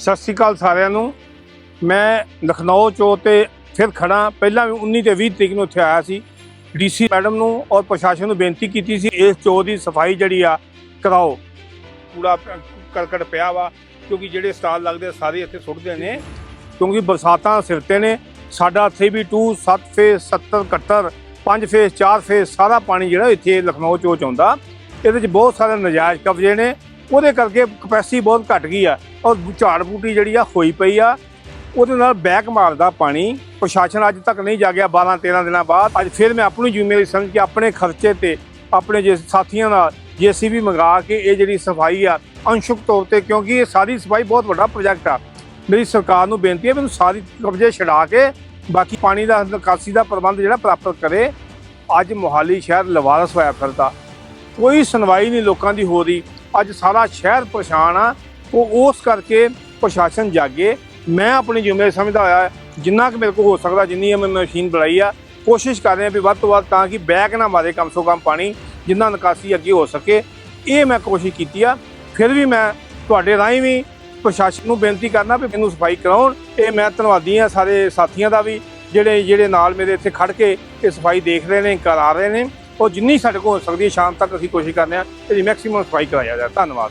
ਸਤਿ ਸ਼੍ਰੀ ਅਕਾਲ ਸਾਰਿਆਂ ਨੂੰ। ਮੈਂ ਲਖਨਊ ਚੋ ਤੇ ਫਿਰ ਖੜਾ ਪਹਿਲਾਂ ਵੀ 19 ਤੇ 20 ਤਰੀਕ ਨੂੰ ਇੱਥੇ ਆਇਆ ਸੀ। ਡੀਸੀ ਮੈਡਮ ਨੂੰ ਔਰ ਪ੍ਰਸ਼ਾਸਨ ਨੂੰ ਬੇਨਤੀ ਕੀਤੀ ਸੀ ਇਸ ਚੋ ਦੀ ਸਫ਼ਾਈ ਜਿਹੜੀ ਆ ਕਰਾਓ। ਕੂੜਾ ਕਰਕਟ ਪਿਆ ਵਾ ਕਿਉਂਕਿ ਜਿਹੜੇ ਸਟਾਲ ਲੱਗਦੇ ਆ, ਸਾਰੇ ਇੱਥੇ ਸੁੱਟਦੇ ਨੇ। ਕਿਉਂਕਿ ਬਰਸਾਤਾਂ ਸਿਰ ਤੇ ਨੇ। ਸਾਡਾ 3B2 7 ਫੇਸ 70 71 5 ਫੇਸ 4 ਫੇਸ ਸਾਰਾ ਪਾਣੀ ਜਿਹੜਾ ਇੱਥੇ ਲਖਨਊ ਚੋ ਚ ਆਉਂਦਾ। ਇਹਦੇ ਚ ਬਹੁਤ ਸਾਰੇ ਨਜਾਇਜ਼ ਕਬਜ਼ੇ ਨੇ। ਉਹਦੇ ਕਰਕੇ ਕਪੈਸਿਟੀ ਬਹੁਤ ਘਟ ਗਈ ਆ ਔਰ ਝਾੜ ਬੂਟੀ ਜਿਹੜੀ ਆ ਹੋਈ ਪਈ ਆ, ਉਹਦੇ ਨਾਲ ਬੈਕ ਮਾਰਦਾ ਪਾਣੀ। ਪ੍ਰਸ਼ਾਸਨ ਅੱਜ ਤੱਕ ਨਹੀਂ ਜਾਗਿਆ 12 13 ਦਿਨਾਂ ਬਾਅਦ। ਅੱਜ ਫਿਰ ਮੈਂ ਆਪਣੀ ਜ਼ਿੰਮੇਵਾਰੀ ਸਮਝ ਕੇ ਆਪਣੇ ਖਰਚੇ ਤੇ ਆਪਣੇ ਜੇ ਸਾਥੀਆਂ ਨਾਲ ਜੀਸੀਬੀ ਮੰਗਾ ਕੇ ਇਹ ਜਿਹੜੀ ਸਫ਼ਾਈ ਆ ਅੰਸ਼ੁਕ ਤੌਰ ਤੇ ਕਿਉਂਕਿ ਇਹ ਸਾਰੀ ਸਫ਼ਾਈ ਬਹੁਤ ਵੱਡਾ ਪ੍ਰੋਜੈਕਟ ਆ। ਮੇਰੀ ਸਰਕਾਰ ਨੂੰ ਬੇਨਤੀ ਹੈ ਮੈਨੂੰ ਸਾਰੀ ਕਬਜ਼ੇ ਛਡਾ ਕੇ ਬਾਕੀ ਪਾਣੀ ਦਾ ਨਿਕਾਸੀ ਦਾ ਪ੍ਰਬੰਧ ਜਿਹੜਾ ਪ੍ਰਾਪਤ ਕਰੇ। ਅੱਜ ਮੋਹਾਲੀ ਸ਼ਹਿਰ ਲਵਾਰਸ ਹੋਇਆ ਫਿਰਦਾ। ਕੋਈ ਸੁਣਵਾਈ ਨਹੀਂ ਲੋਕਾਂ ਦੀ ਹੋ ਰਹੀ। ਅੱਜ ਸਾਰਾ ਸ਼ਹਿਰ ਪਰੇਸ਼ਾਨ ਆ। ਉਹ ਉਸ ਕਰਕੇ ਪ੍ਰਸ਼ਾਸਨ ਜਾਗੇ। ਮੈਂ ਆਪਣੀ ਜ਼ਿੰਮੇਵਾਰੀ ਸਮਝਦਾ ਹੋਇਆ, ਜਿੰਨਾ ਕਿ ਮੇਰੇ ਕੋਲ ਹੋ ਸਕਦਾ, ਜਿੰਨੀ ਮੈਂ ਮਸ਼ੀਨ ਬੁਲਾਈ ਆ, ਕੋਸ਼ਿਸ਼ ਕਰ ਰਿਹਾ ਵੀ ਵੱਧ ਤੋਂ ਵੱਧ ਤਾਂ ਕਿ ਬੈਕ ਨਾ ਮਾਰੇ ਕਮ ਸੋ ਕਮ ਪਾਣੀ, ਜਿੰਨਾ ਨਿਕਾਸੀ ਅੱਗੇ ਹੋ ਸਕੇ। ਇਹ ਮੈਂ ਕੋਸ਼ਿਸ਼ ਕੀਤੀ ਆ। ਫਿਰ ਵੀ ਮੈਂ ਤੁਹਾਡੇ ਰਾਹੀਂ ਵੀ ਪ੍ਰਸ਼ਾਸਨ ਨੂੰ ਬੇਨਤੀ ਕਰਨਾ ਵੀ ਮੈਨੂੰ ਸਫ਼ਾਈ ਕਰਾਉਣ। ਇਹ ਮੈਂ ਧੰਨਵਾਦੀ ਆ ਸਾਰੇ ਸਾਥੀਆਂ ਦਾ ਵੀ, ਜਿਹੜੇ ਜਿਹੜੇ ਨਾਲ ਮੇਰੇ ਇੱਥੇ ਖੜ ਕੇ ਇਹ ਸਫ਼ਾਈ ਦੇਖ ਰਹੇ ਨੇ, ਕਰਾ ਰਹੇ ਨੇ। ਉਹ ਜਿੰਨੀ ਸਾਡੇ ਕੋਲ ਹੋ ਸਕਦੀ ਹੈ, ਸ਼ਾਮ ਤੱਕ ਅਸੀਂ ਕੋਸ਼ਿਸ਼ ਕਰਦੇ ਹਾਂ ਇਹਦੀ ਮੈਕਸਿਮਮ ਸਫ਼ਾਈ ਕਰਾਇਆ ਜਾਏ ਧੰਨਵਾਦ।